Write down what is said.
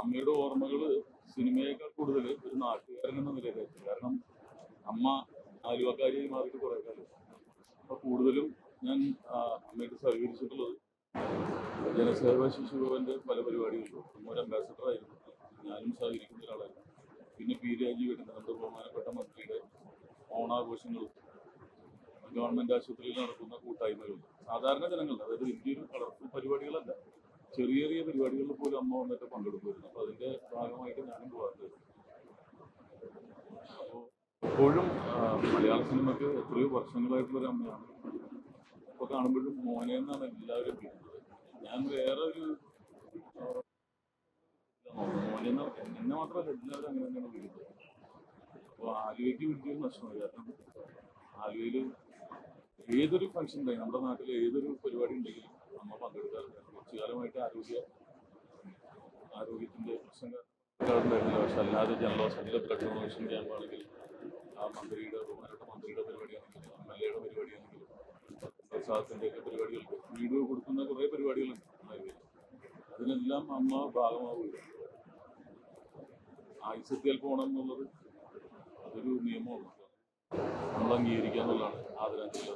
അമ്മയുടെ ഓർമ്മകൾ സിനിമയേക്കാൾ കൂടുതൽ ഒരു നാട്ടുകാരൻ എന്ന നിലയിലായിരുന്നു കാരണം അമ്മ ആലുവക്കാരിയായി മാറിയിട്ട് കുറെ കാലം. അപ്പൊ കൂടുതലും ഞാൻ അമ്മയ്ക്ക് സഹകരിച്ചിട്ടുള്ളത് ജനസേവ ശിശുഭവന്റെ പല പരിപാടികളിലും. അമ്മ ഒരു അംബാസഡർ ആയിരുന്നു. ഞാനും സഹകരിക്കുന്ന ഒരാളായിരുന്നു. പിന്നെ പി രാജീവേട്ടൻ നമ്മുടെ ബഹുമാനപ്പെട്ട മന്ത്രിയുടെ ഓണാഘോഷങ്ങളും ഗവൺമെന്റ് ആശുപത്രിയിൽ നടക്കുന്ന കൂട്ടായ്മകളും. സാധാരണ ജനങ്ങളുടെ അതായത് വലിയൊരു കളർഫുൾ പരിപാടികളല്ല. ചെറിയ ചെറിയ പരിപാടികളിൽ പോലും അമ്മ വന്നിട്ട് പങ്കെടുക്കുമായിരുന്നു. അപ്പൊ അതിന്റെ ഭാഗമായിട്ട് ഞാനും പോകാറുണ്ട്. അപ്പോൾ എപ്പോഴും ആ, മലയാള സിനിമയ്ക്ക് എത്രയോ വർഷങ്ങളായിട്ടുള്ള ഒരു അമ്മയാണ്. ഇപ്പൊ കാണുമ്പോഴും മോനെ എന്നാണ് എല്ലാവരും വിളിക്കുന്നത്. ഞാൻ വേറെ ഒരു മോനെ എന്നെ മാത്രമല്ല എല്ലാവരും അങ്ങനെ തന്നെയാണ് വിളിക്കുന്നത്. അപ്പോൾ ആലുവയ്ക്ക് വലിയൊരു നഷ്ടമായി കാരണം ആലുവയിൽ ഏതൊരു ഫംഗ്ഷൻ ഉണ്ടെങ്കിൽ നമ്മുടെ നാട്ടിൽ ഏതൊരു പരിപാടി ഉണ്ടെങ്കിലും അമ്മ പങ്കെടുക്കാറുണ്ട് കുറച്ചു കാലമായിട്ട് ആരോഗ്യ ആരോഗ്യത്തിന്റെ പ്രശ്നങ്ങൾ ഉണ്ടായിരുന്നില്ല പക്ഷെ അല്ലാതെ ജനറൽ ഹോസ്പിറ്റലിലെ ബ്ലഡ് ഡൊണേഷൻ ക്യാമ്പ് ആണെങ്കിൽ ആ മന്ത്രിയുടെ ബഹുമാനപ്പെട്ട മന്ത്രിയുടെ പരിപാടിയാണെങ്കിലും എം എൽ എയുടെ പരിപാടിയാണെങ്കിലും പ്രസാദത്തിന്റെ ഒക്കെ പരിപാടികൾക്ക് വീഡിയോ കൊടുക്കുന്ന കുറേ പരിപാടികളുണ്ട് അതിനെല്ലാം അമ്മ ഭാഗമാവുകയാണ് ആയുസത്തിൽ പോകണം എന്നുള്ളത് അതൊരു നിയമമാണ്. നമ്മൾ അംഗീകരിക്കുക ആദരാഞ്ജലി